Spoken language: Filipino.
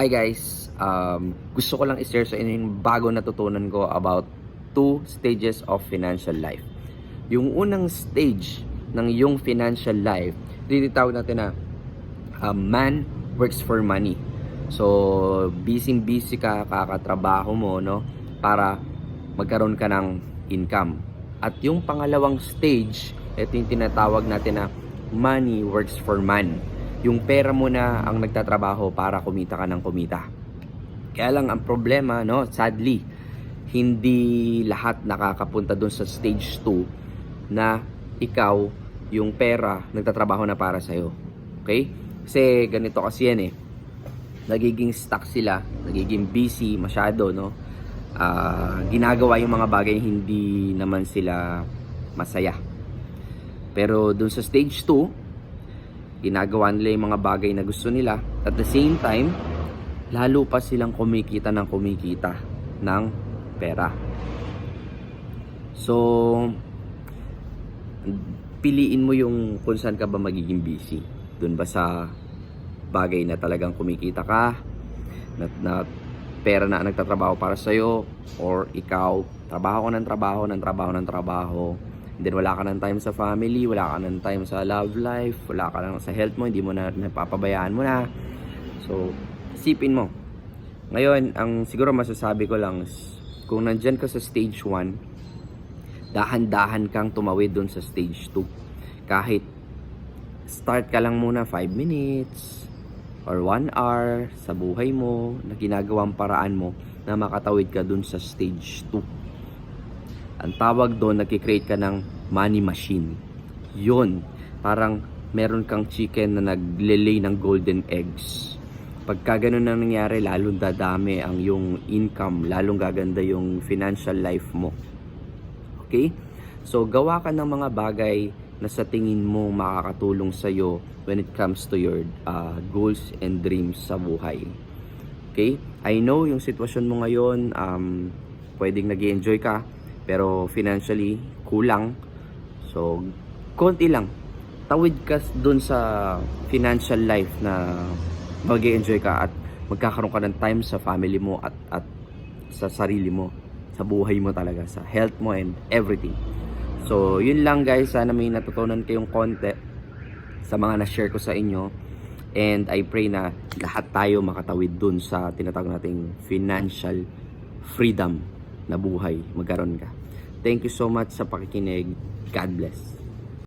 Hi guys, um, gusto ko lang i-share sa inyo yung bago natutunan ko about two stages of financial life. Yung unang stage ng yung financial life, tinitawag natin na uh, man works for money. So, busy-busy ka, kakatrabaho mo, no? Para magkaroon ka ng income. At yung pangalawang stage, ito yung tinatawag natin na money works for man. Yung pera mo na ang nagtatrabaho para kumita ka ng kumita. Kaya lang ang problema, no, sadly, hindi lahat nakakapunta doon sa stage 2 na ikaw, yung pera, nagtatrabaho na para sa'yo. Okay? Kasi ganito kasi yan eh. Nagiging stuck sila, nagiging busy masyado, no? Ah, ginagawa yung mga bagay hindi naman sila masaya. Pero dun sa stage 2, ginagawa nila yung mga bagay na gusto nila. At the same time, lalo pa silang kumikita ng kumikita ng pera. So, piliin mo yung kung saan ka ba magiging busy. Doon ba sa bagay na talagang kumikita ka, na, na pera na nagtatrabaho para sa'yo, or ikaw, trabaho ka ng trabaho, ng trabaho ng trabaho, then wala ka ng time sa family, wala ka ng time sa love life, wala ka lang sa health mo, hindi mo na napapabayaan mo na. So, isipin mo. Ngayon, ang siguro masasabi ko lang, kung nandyan ka sa stage 1, dahan-dahan kang tumawid doon sa stage 2. Kahit start ka lang muna 5 minutes or 1 hour sa buhay mo na ginagawang paraan mo na makatawid ka doon sa stage 2. Ang tawag doon, nagkikreate ka ng money machine. Yun, parang meron kang chicken na naglelay ng golden eggs. Pagka ganun na nangyari, lalong dadami ang yung income, lalong gaganda yung financial life mo. Okay? So, gawa ka ng mga bagay na sa tingin mo makakatulong sa'yo when it comes to your uh, goals and dreams sa buhay. Okay? I know yung sitwasyon mo ngayon, um, pwedeng nag enjoy ka, pero financially, kulang. So, konti lang. Tawid ka dun sa financial life na mag enjoy ka at magkakaroon ka ng time sa family mo at, at sa sarili mo, sa buhay mo talaga, sa health mo and everything. So, yun lang guys. Sana may natutunan kayong konti sa mga na-share ko sa inyo. And I pray na lahat tayo makatawid dun sa tinatawag nating financial freedom na buhay. Magkaroon ka. Thank you so much sa pakikinig. God bless.